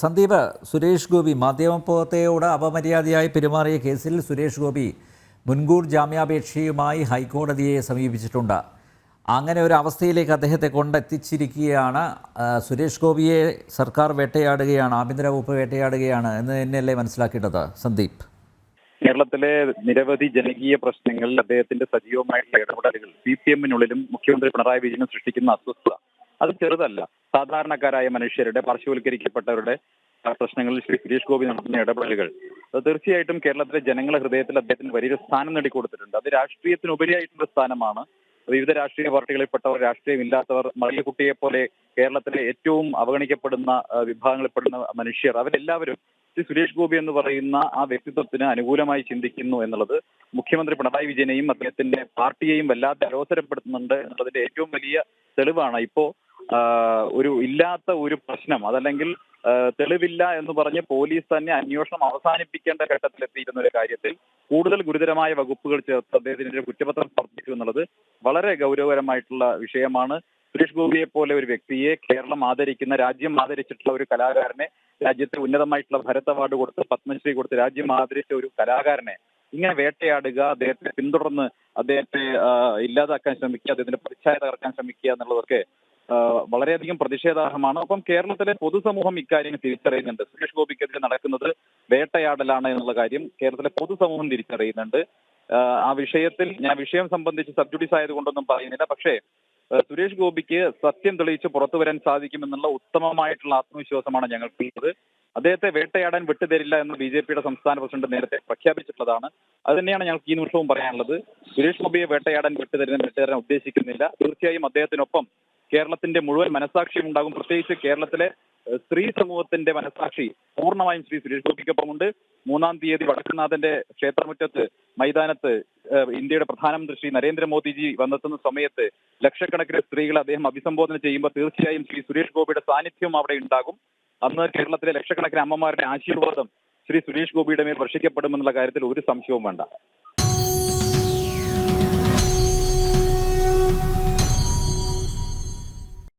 സന്ദീപ് സുരേഷ് ഗോപി മാധ്യമപ്രവർത്തകയോട് അപമര്യാദയായി പെരുമാറിയ കേസിൽ സുരേഷ് ഗോപി മുൻകൂർ ജാമ്യാപേക്ഷയുമായി ഹൈക്കോടതിയെ സമീപിച്ചിട്ടുണ്ട്. അങ്ങനെ ഒരു അവസ്ഥയിലേക്ക് അദ്ദേഹത്തെ കൊണ്ടെത്തിച്ചിരിക്കുകയാണ് സുരേഷ് ഗോപിയെ സർക്കാർ വേട്ടയാടുകയാണ് ആഭ്യന്തര വകുപ്പ് വേട്ടയാടുകയാണ് എന്ന് തന്നെയല്ലേ മനസ്സിലാക്കേണ്ടത് സന്ദീപ്? കേരളത്തിലെ നിരവധി ജനകീയ പ്രശ്നങ്ങളിൽ അദ്ദേഹത്തിന്റെ സജീവമായിട്ടുള്ള ഇടപെടലുകൾ സി പി എമ്മിനുള്ളിലും മുഖ്യമന്ത്രി പിണറായി വിജയനും സൃഷ്ടിക്കുന്ന അസ്വസ്ഥത അത് ചെറുതല്ല. സാധാരണക്കാരായ മനുഷ്യരുടെ പാർശ്വവൽക്കരിക്കപ്പെട്ടവരുടെ പ്രശ്നങ്ങളിൽ ശ്രീ സുരേഷ് ഗോപി നടത്തുന്ന ഇടപെടലുകൾ. അത് തീർച്ചയായിട്ടും കേരളത്തിലെ ജനങ്ങളുടെ ഹൃദയത്തിൽ അദ്ദേഹത്തിന് വലിയൊരു സ്ഥാനം നേടിക്കൊടുത്തിട്ടുണ്ട്. അത് രാഷ്ട്രീയത്തിനുപരിയായിട്ടുള്ള സ്ഥാനമാണ്. വിവിധ രാഷ്ട്രീയ പാർട്ടികളിൽപ്പെട്ടവർ രാഷ്ട്രീയമില്ലാത്തവർ മറിയക്കുട്ടിയെ പോലെ കേരളത്തിലെ ഏറ്റവും അവഗണിക്കപ്പെടുന്ന വിഭാഗങ്ങളിൽപ്പെടുന്ന മനുഷ്യർ അവരെല്ലാവരും ശ്രീ സുരേഷ് ഗോപി എന്ന് പറയുന്ന ആ വ്യക്തിത്വത്തിന് അനുകൂലമായി ചിന്തിക്കുന്നു എന്നുള്ളത് മുഖ്യമന്ത്രി പിണറായി വിജയനെയും അദ്ദേഹത്തിന്റെ പാർട്ടിയെയും വല്ലാതെ അലോസരപ്പെടുത്തുന്നുണ്ട് എന്നുള്ളതിന്റെ ഏറ്റവും വലിയ തെളിവാണ്. ഇപ്പോ ഒരു ഇല്ലാത്ത ഒരു പ്രശ്നം. അതല്ലെങ്കിൽ തെളിവില്ല എന്ന് പറഞ്ഞ് പോലീസ് തന്നെ അന്വേഷണം അവസാനിപ്പിക്കേണ്ട ഘട്ടത്തിലെത്തിയിരുന്ന ഒരു കാര്യത്തിൽ കൂടുതൽ ഗുരുതരമായ വകുപ്പുകൾ ചേർത്ത് അദ്ദേഹത്തിനെതിരെ കുറ്റപത്രം സമർപ്പിച്ചു എന്നുള്ളത് വളരെ ഗൗരവകരമായിട്ടുള്ള വിഷയമാണ്. സുരേഷ് ഗോപിയെ പോലെ ഒരു വ്യക്തിയെ കേരളം ആദരിക്കുന്ന രാജ്യം ആദരിച്ചിട്ടുള്ള ഒരു കലാകാരനെ രാജ്യത്തെ ഉന്നതമായിട്ടുള്ള ഭരത് അവാർഡ് കൊടുത്ത് പത്മശ്രീ കൊടുത്ത് രാജ്യം ആദരിച്ച ഒരു കലാകാരനെ ഇങ്ങനെ വേട്ടയാടുക അദ്ദേഹത്തെ പിന്തുടർന്ന് അദ്ദേഹത്തെ ഇല്ലാതാക്കാൻ ശ്രമിക്കുക അദ്ദേഹത്തിന്റെ പ്രതിച്ഛായ തകർക്കാൻ ശ്രമിക്കുക എന്നുള്ളതൊക്കെ വളരെയധികം പ്രതിഷേധാർഹമാണ്. ഒപ്പം കേരളത്തിലെ പൊതുസമൂഹം ഇക്കാര്യം തിരിച്ചറിയുന്നുണ്ട്. സുരേഷ് ഗോപിക്കെതിരെ നടക്കുന്നത് വേട്ടയാടലാണ് എന്നുള്ള കാര്യം കേരളത്തിലെ പൊതുസമൂഹം തിരിച്ചറിയുന്നുണ്ട്. ആ, വിഷയത്തിൽ ഞാൻ വിഷയം സംബന്ധിച്ച് സബ് ജുഡീസ് ആയതുകൊണ്ടൊന്നും പറയുന്നില്ല. പക്ഷേ സുരേഷ് ഗോപിക്ക് സത്യം തെളിയിച്ച് പുറത്തു വരാൻ സാധിക്കുമെന്നുള്ള ഉത്തമമായിട്ടുള്ള ആത്മവിശ്വാസമാണ് ഞങ്ങൾക്കുള്ളത്. അദ്ദേഹത്തെ വേട്ടയാടാൻ വിട്ടുതരില്ല എന്ന് ബി ജെ പിയുടെ സംസ്ഥാന പ്രസിഡന്റ് നേരത്തെ പ്രഖ്യാപിച്ചിട്ടുള്ളതാണ്. അത് തന്നെയാണ് ഞങ്ങൾക്ക് ഈ നിമിഷവും പറയാനുള്ളത്. സുരേഷ് ഗോപിയെ വേട്ടയാടാൻ വിട്ടുതരുന്ന വിട്ടുതരാൻ ഉദ്ദേശിക്കുന്നില്ല. തീർച്ചയായും അദ്ദേഹത്തിനൊപ്പം കേരളത്തിന്റെ മുഴുവൻ മനസാക്ഷിയും ഉണ്ടാകും. പ്രത്യേകിച്ച് കേരളത്തിലെ സ്ത്രീ സമൂഹത്തിന്റെ മനസാക്ഷി പൂർണമായും ശ്രീ സുരേഷ് ഗോപിക്കൊപ്പമുണ്ട് മൂന്നാം തീയതി വടക്കുന്നാഥന്റെ ക്ഷേത്രമുറ്റത്ത് മൈതാനത്ത് ഇന്ത്യയുടെ പ്രധാനമന്ത്രി ശ്രീ നരേന്ദ്രമോദിജി വന്നെത്തുന്ന സമയത്ത് ലക്ഷക്കണക്കിന് സ്ത്രീകളെ അദ്ദേഹം അഭിസംബോധന ചെയ്യുമ്പോൾ തീർച്ചയായും ശ്രീ സുരേഷ് ഗോപിയുടെ സാന്നിധ്യം അവിടെ ഉണ്ടാകും. അന്ന് കേരളത്തിലെ ലക്ഷക്കണക്കിന് അമ്മമാരുടെ ആശീർവാദം ശ്രീ സുരേഷ് ഗോപിയുടെ മേൽ വർഷിക്കപ്പെടുമെന്നുള്ള കാര്യത്തിൽ ഒരു സംശയവും വേണ്ട.